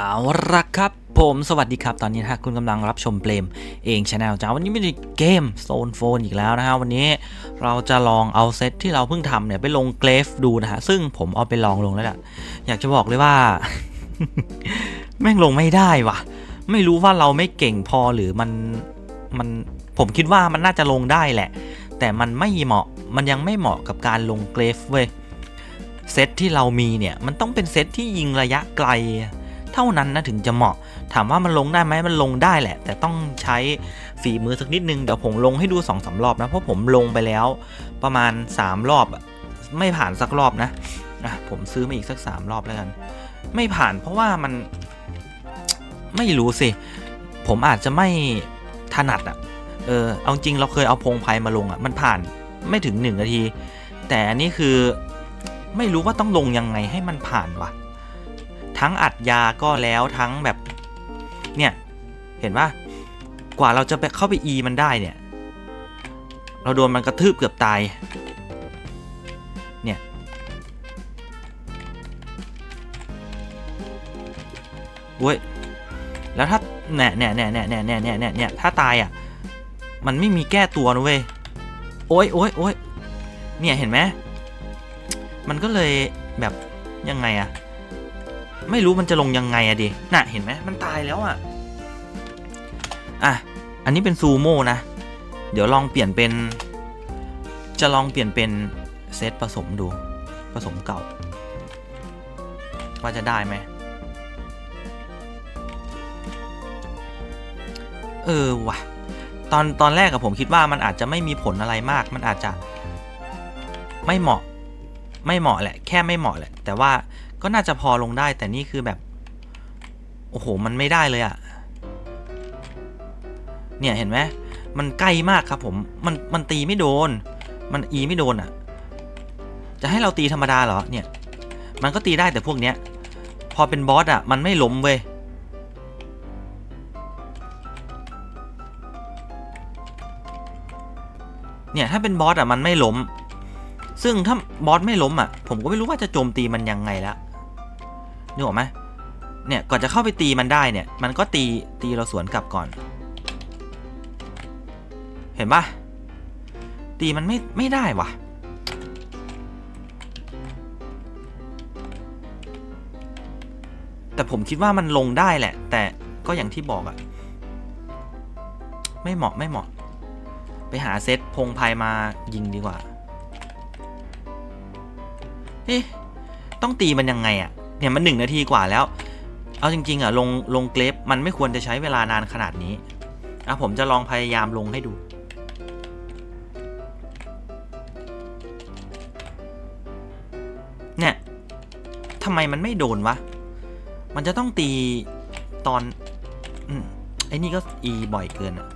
เอาละครับผมสวัสดีครับ ตอนนี้นะฮะคุณกำลังรับชมเปลมเองชาแนลจ้าวันนี้ไม่ได้เกมโซนโฟนอีกแล้วนะฮะวันนี้เราจะลองเอาเซตที่เราเพิ่งทำเนี่ยไปลงเกรฟดูนะฮะซึ่งผมเอาไปลองลงแล้วแหละอยากจะบอกเลยว่า แม่งลงไม่ได้วะไม่รู้ว่าเราไม่เก่งพอหรือมันมันผมคิดว่ามันน่าจะลงได้แหละ แต่มันไม่เหมาะมันยังไม่เหมาะกับการลงเกรฟเว้ยเซตที่เรามีเนี่ยมันต้องเป็นเซตที่ยิงระยะไกล ท่านั้นนะถึงจะเหมาะ ถามว่ามันลงได้ไหมมันลงได้แหละ แต่ต้องใช้ฝีมือสักนิดนึงเดี๋ยวผมลงให้ดู2อสารอบนะเพราะผมลงไปแล้ว ประมาณ 3 รอบอะไม่ผ่านสักรอบนะอะผมซื้อมาอีกสัก 3 รอบแล้วกัน ไม่ผ่านเพราะว่ามันไม่รู้สิ ผมอาจจะไม่ถนัดอะเออเอาจริงเราเคยเอาพงไพมาลงอะมันผ่านไม่ถึง1นาที แต่อันนี้คือไม่รู้ว่าต้องลงยังไงให้มันผ่านวะ ทั้งอัดยาก็แล้วทั้งแบบ เนี่ย เห็นปะกว่าเราจะไปเข้าไปอีมันได้เนี่ย เราโดนมันกระทืบเกือบตาย เนี่ยเว้ย แล้วถ้าเนี่ยเนี่ยเนี่ยเนี่ยเนี่ยเนี่ยเนี่ยเนี่ยถ้าตายอะ มันไม่มีแก้ตัวนะเว้ย โอ้ยโอ้ยโอ้ยเนี่ยเห็นไหมมันก็เลยแบบยังไงอะ ไม่รู้มันจะลงยังไงอะดิน่ะเห็นไหมมันตายแล้วอะอะ อันนี้เป็นซูโม่นะ เดี๋ยวลองเปลี่ยนเป็น จะลองเปลี่ยนเป็นเซตผสมดู ผสมเก่า ว่าจะได้ไหมเออว่ะ ตอนตอนแรกกับผมคิดว่ามันอาจจะไม่มีผลอะไรมาก มันอาจจะไม่เหมาะ ไม่เหมาะแหละ แค่ไม่เหมาะแหละ แต่ว่า ก็น่าจะพอลงได้แต่นี่คือแบบ โอ้โห มันไม่ได้เลยอะเนี่ยเห็นไหมมันใกล้มากครับผมมันมันตีไม่โดน มันอีไม่โดนอะจะให้เราตีธรรมดาเหรอเนี่ย มันก็ตีได้แต่พวกเนี้ย พอเป็นบอสอะมันไม่ล้มเว้ยเนี่ยถ้าเป็นบอสอะมันไม่ล้ม ซึ่งถ้าบอสไม่ล้มอะ ผมก็ไม่รู้ว่าจะโจมตีมันยังไงแล้ว นึกออกไหมเนี่ยก่อนจะเข้าไปตีมันได้เนี่ย มันก็ตีตีเราสวนกลับก่อน เห็นปะตีมันไม่ไม่ได้วะแต่ผมคิดว่ามันลงได้แหละ แต่ก็อย่างที่บอกอะไม่เหมาะไม่เหมาะ ไปหาเซตพงไพมายิงดีกว่าเอ๊ะต้องตีมันยังไงอะ เนี่ยมันหนึ่งนาทีกว่าแล้ว เอาจริงๆอะลงลงเกรฟมันไม่ควรจะใช้เวลานานขนาดนี้อะผมจะลองพยายามลงให้ดูเนี่ยทำไมมันไม่โดนวะ มันจะต้องตีตอนอืมไอ้นี่ก็อีบ่อยเกินอะ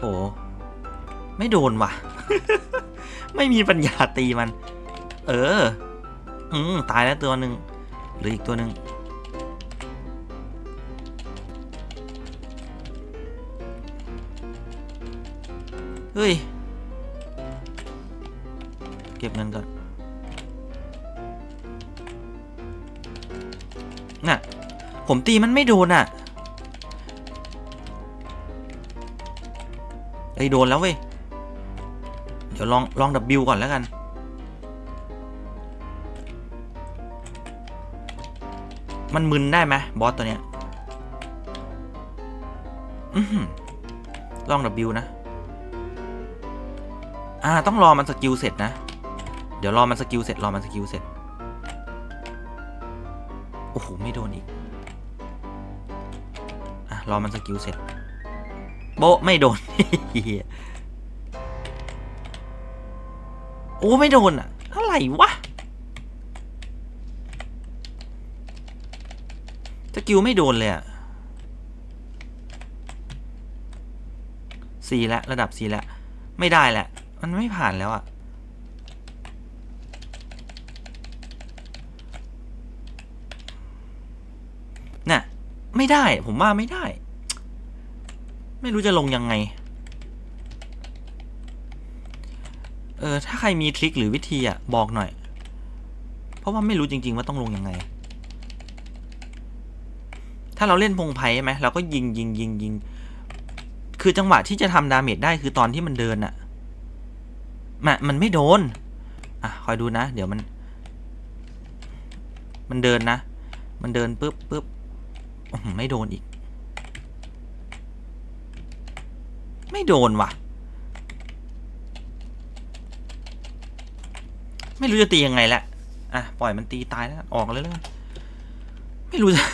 โอ้ไม่โดนว่ะ ไม่มีปัญญาตีมัน เออ อืมตายแล้วตัวหนึ่งหรืออีกตัวหนึ่งเฮ้ย เก็บเงินก่อน น่ะ ผมตีมันไม่โดนอะไอโดนแล้วเว้ย เดี๋ยวลองลองดับบิวก่อนแล้วกัน มันมึนได้ไหมบอสตัวเนี้ยลองดับบิวนะ อ่า ต้องรอมันสกิลเสร็จนะ เดี๋ยวรอมันสกิลเสร็จ รอมันสกิลเสร็จ โอ้โห ไม่โดนอีก อะ รอมันสกิลเสร็จ โบไม่โดนเหี้ย อ้ไม่โดนอะอะไรวะสกิลไม่โดนเลยอะสี่ล้วระดับสี่ล้วไม่ได้แหละ มันไม่ผ่านแล้วอะน่ะไม่ได้ผมว่าไม่ได้ ไม่รู้จะลงยังไง เอ อถ้าใครมีทริคหรือวิธีอะบอกหน่อย เพราะว่าไม่รู้จริง ๆ ว่าต้องลงยังไง ถ้าเราเล่นพงไพ่ใช่ไหมเราก็ยิงยิงยิงยิงคือจังหวะที่จะทำดาเมจได้คือตอนที่มันเดินอะมันมันไม่โดน อะคอยดูนะ เดี๋ยวมัน มันเดินนะ มันเดินปุ๊บปุ๊บไม่โดนอีก ไม่โดนว่ะ ไม่รู้จะตียังไงแหละอะปล่อยมันตีตายแล้วออกเลยแล้วไม่รู้จะ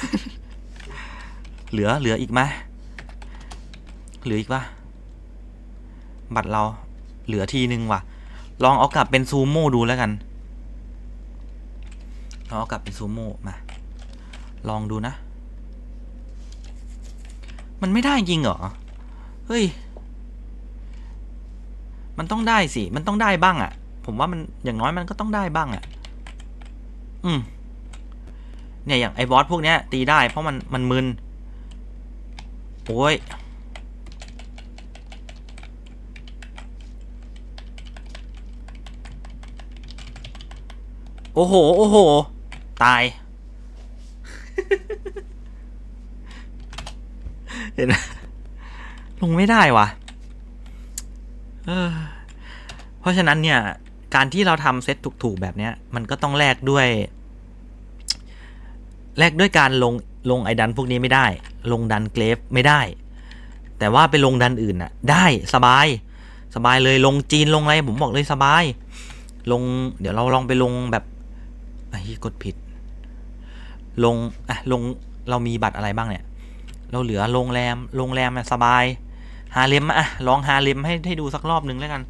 เหลือเหลืออีกไหมเหลืออีกปะบัตรเราเหลือทีนึงว่ะ ลองเอากลับเป็นซูโม่ดูแล้วกันลองเอากลับเป็นซูโม่มาลองดูนะ มันไม่ได้จริงเหรอ เฮ้ย มันต้องได้สิ มันต้องได้บ้างอะ่ะ ผมว่ามันอย่างน้อยมันก็ต้องได้บ้างอะ่ะ อืม เนี่ยอย่างไอ้บอสพวกเนี้ย ตีได้เพราะมันมันมึน โอ้ย โอ้โห โอ้โห ตาย เห็นไหมลงไม่ได้วะเพราะฉะนั้นเนี่ย การที่เราทำเซตถูกๆแบบเนี้ย มันก็ต้องแลกด้วย แลกด้วยการลงลงไอดันพวกนี้ไม่ได้ ลงดันเกรฟไม่ได้ แต่ว่าไปลงดันอื่นน่ะ ได้สบาย สบายเลยลงจีนลงอะไรผมบอกเลยสบาย ลง เดี๋ยวเราลองไปลงแบบไอ้ยกดผิด ลงอะลงเรามีบัตรอะไรบ้างเนี่ย เราเหลือโรงแรมโรงแรมสบาย ฮาเลมอะลองฮาเลมให้ให้ดูสักรอบหนึ่งแล้วกัน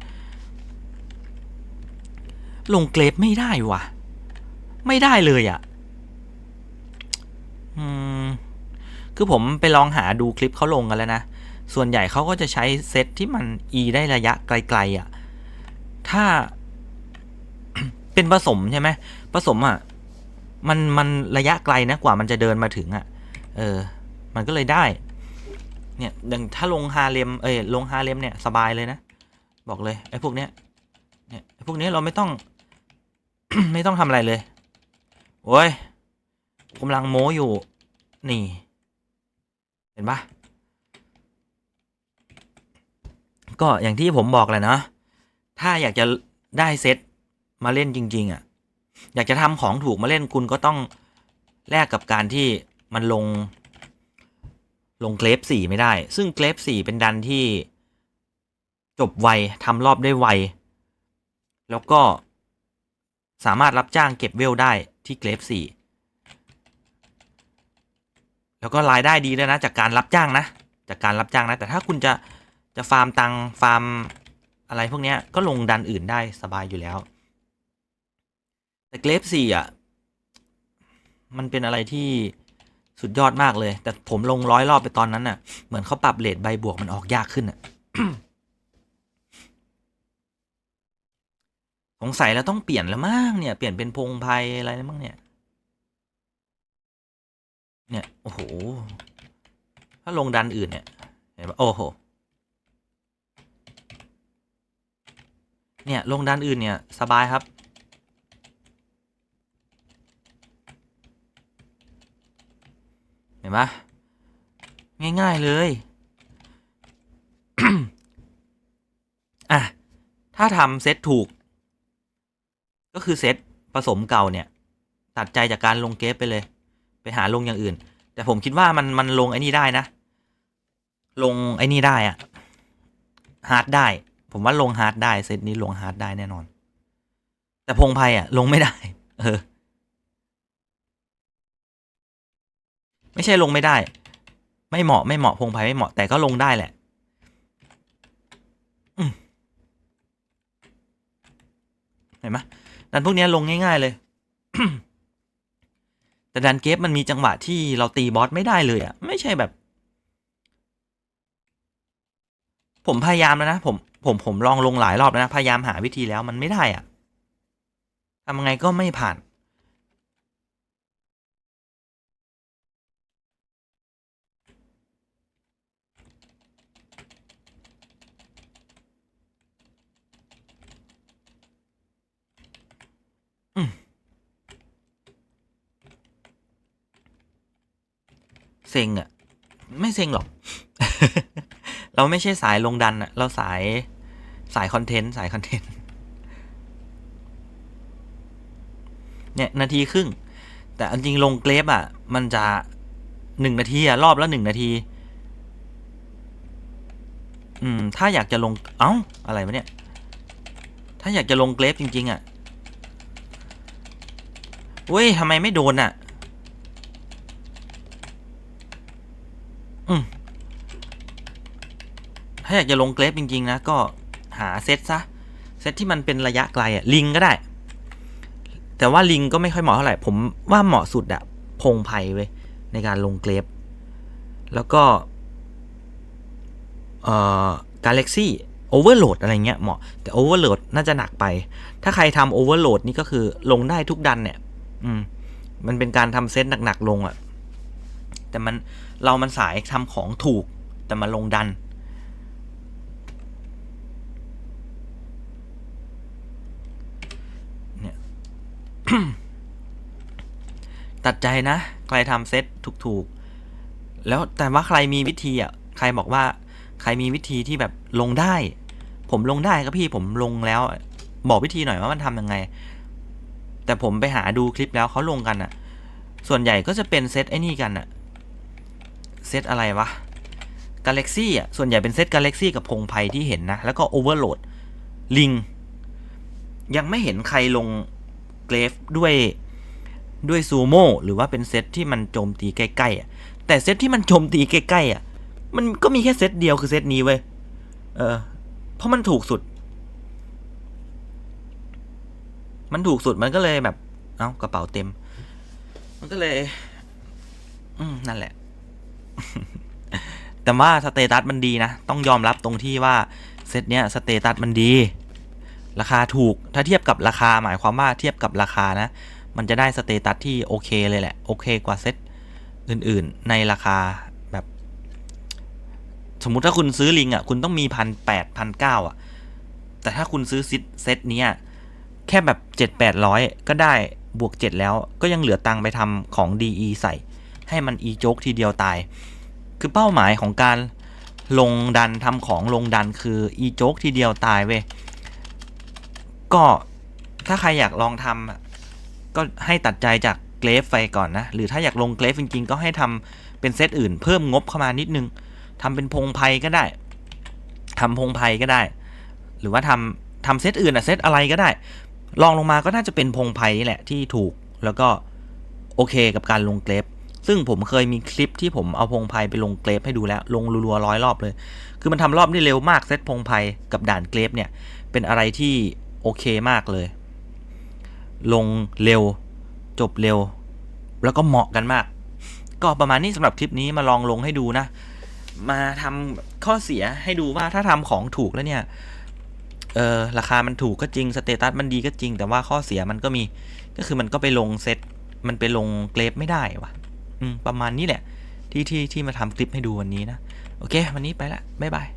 ลงเกรฟไม่ได้ว่ะไม่ได้เลยอะ่ะอืมคือผมไปลองหาดูคลิปเขาลงกันแล้วนะ ส่วนใหญ่เขาก็จะใช้เซตที่มัน E ได้ระยะไกลๆอะ่ะ ถ้าเป็นผสมใช่ไหมผสมอะ่ะ มันมันระยะไกลนะกว่ามันจะเดินมาถึงอะ่ะ เออ มันก็เลยได้ เนี่ยอย่างถ้าลงฮาเลมเอ้ยลงฮาเลมเนี่ยสบายเลยนะ บอกเลยไอ้พวกเนี้ย เนี่ยไอ้พวกนี้เราไม่ต้อง ไม่ต้องทำอะไรเลยโอ้ยกำลังโม้อยู่ นี่ เห็นปะก็อย่างที่ผมบอกแหละเนาะถ้าอยากจะได้เซตมาเล่นจริง ๆอะ่ะ อยากจะทำของถูกมาเล่นคุณก็ต้องแลกกับการที่มันลง ลงเกรฟสี่ไม่ได้ ซึ่งเกรฟสี่เป็นดันที่จบไวทำรอบได้ไว แล้วก็ สามารถรับจ้างเก็บเวลได้ที่เกรฟสี่แล้วก็รายได้ดีด้วยนะ จากการรับจ้างนะ จากการรับจ้างนะ แต่ถ้าคุณจะจะฟาร์มตังฟาร์มอะไรพวกนี้ก็ลงดันอื่นได้สบายอยู่แล้ว แต่เกรฟสี่อะ มันเป็นอะไรที่สุดยอดมากเลย แต่ผมลงร้อยรอบไปตอนนั้นน่ะ เหมือนเขาปรับเลทใบบวกมันออกยากขึ้นอะ สงสัยแล้วต้องเปลี่ยนแล้วมั้งเนี่ย เปลี่ยนเป็นพงไพอะไรแล้วมั้งเนี่ย เนี่ย โอ้โห ถ้าลงดันอื่นเนี่ยเห็นปะโอ้โห เนี่ย ลงดันอื่นเนี่ย สบายครับเห็นปะง่าย ๆ เลย อะ ถ้าทำเซตถูก ก็คือเซตผสมเก่าเนี่ย ตัดใจจากการลงเกฟไปเลย ไปหาลงอย่างอื่น แต่ผมคิดว่ามันมันลงไอ้นี่ได้นะ ลงไอ้นี่ได้อะฮาร์ดได้ ผมว่าลงฮาร์ดได้เซตนี้ลงฮาร์ดได้แน่นอน แต่พงไพอะลงไม่ได้ เออ ไม่ใช่ลงไม่ได้ ไม่เหมาะไม่เหมาะพงไพไม่เหมาะแต่ก็ลงได้แหละเห็นไหม ดันพวกนี้ลงง่าย ๆ เลย แต่ดันเกฟมันมีจังหวะที่เราตีบอสไม่ได้เลยอะ่ะไม่ใช่แบบ ผมพยายามแล้วนะผมผมผมลองลงหลายรอบแล้วนะ พยายามหาวิธีแล้วมันไม่ได้อะ่ะทำยังไงก็ไม่ผ่าน อืม เซ็งอะไม่เซ็งหรอก เราไม่ใช่สายลงดันอะเราสายสายคอนเทนต์สายคอนเทนต์เนี่ยนาทีครึ่ง แต่จริงลงเกรฟอะมันจะหนึ่งนาทีอะรอบละหนึ่งนาที อืม ถ้าอยากจะลง เอ้า อะไรวะเนี่ย ถ้าอยากจะลงเกรฟจริง ๆอะเว้ยทำไมไม่โดนอะม ถ้าอยากจะลงเกรฟจริง ๆ นะ ก็หาเซตซะ เซตที่มันเป็นระยะไกลอะลิงก็ได้ แต่ว่าลิงก็ไม่ค่อยเหมาะเท่าไหร่ ผมว่าเหมาะสุดอะพงไพ่เว้ยในการลงเกรฟแล้วก็เอ่อ Galaxy Overload อะไรเงี้ยเหมาะ แต่ Overload น่าจะหนักไป ถ้าใครทำ Overload นี่ก็คือลงได้ทุกดันเนี่ย อืม มันเป็นการทำเซตหนักๆลงอะแต่มันเรามันสายทำของถูกแต่มาลงดัน เนี่ย ตัดใจนะ ใครทำเซตถูกๆ แล้วแต่ว่าใครมีวิธีอะ ใครบอกว่าใครมีวิธีที่แบบลงได้ ผมลงได้ครับพี่ผมลงแล้ว บอกวิธีหน่อยว่ามันทำยังไง แต่ผมไปหาดูคลิปแล้วเขาลงกันอะ ส่วนใหญ่ก็จะเป็นเซตไอ้นี่กันอะ เซตอะไรวะ Galaxy อะ ส่วนใหญ่เป็นเซต Galaxy กับพงไพที่เห็นนะ แล้วก็ Overload ลิงยังไม่เห็นใครลงเกรฟด้วย ด้วยซูโม่หรือว่าเป็นเซตที่มันโจมตีใกล้ๆอะแต่เซตที่มันโจมตีใกล้ๆอะมันก็มีแค่เซตเดียวคือเซตนี้เว้ยเออเพราะมันถูกสุด มันถูกสุดมันก็เลยแบบ เอ้ากระเป๋าเต็ม มันก็เลย อืมนั่นแหละ แต่ว่าสเตตัสมันดีนะ ต้องยอมรับตรงที่ว่าเซตเนี้ยสเตตัสมันดี ราคาถูกถ้าเทียบกับราคาหมายความว่าเทียบกับราคานะ มันจะได้สเตตัสที่โอเคเลยแหละ โอเคกว่าเซตอื่นๆ ในราคาแบบ สมมุติถ้าคุณซื้อลิงอะ คุณต้องมีพันแปดพันเก้าอะ แต่ถ้าคุณซื้อซิเซตเนี้ยแค่แบบเจ็ดแปดร้อยก็ได้บวกเจ็ดแล้ว ก็ยังเหลือตังไปทำของ DE ใส่ ให้มันอีโจกทีเดียวตาย คือเป้าหมายของการลงดันทำของลงดันคืออีโจกทีเดียวตายเว้ยก็ถ้าใครอยากลองทำ ก็ให้ตัดใจจากเกรฟไปก่อนนะ หรือถ้าอยากลงเกรฟจริงๆ ก็ให้ทำเป็นเซตอื่น เพิ่มงบเข้ามานิดนึงทำเป็นพงไพก็ได้ทำพงไพก็ได้ หรือว่าทำทำเซตอื่นอะเซตอะไรก็ได้ ลองลงมาก็น่าจะเป็นพงไพแหละที่ถูกแล้วก็โอเคกับการลงเกรฟซึ่งผมเคยมีคลิปที่ผมเอาพงไพไปลงเกรฟให้ดูแล้ว ลงรัวๆร้อยรอบเลย คือมันทำรอบได้เร็วมากเซตพงไพกับด่านเกรฟเนี่ย เป็นอะไรที่โอเคมากเลย ลงเร็ว จบเร็ว แล้วก็เหมาะกันมาก ก็ประมาณนี้สำหรับคลิปนี้มาลองลงให้ดูนะ มาทำข้อเสียให้ดูว่าถ้าทำของถูกแล้วเนี่ยเออราคามันถูกก็จริงสเตตัสมันดีก็จริง แต่ว่าข้อเสียมันก็มี ก็คือมันก็ไปลงเซตมันไปลงเกรฟไม่ได้วะประมาณนี้แหละ ที่ที่ที่มาทำคลิปให้ดูวันนี้นะ โอเค วันนี้ไปละบ๊ายบาย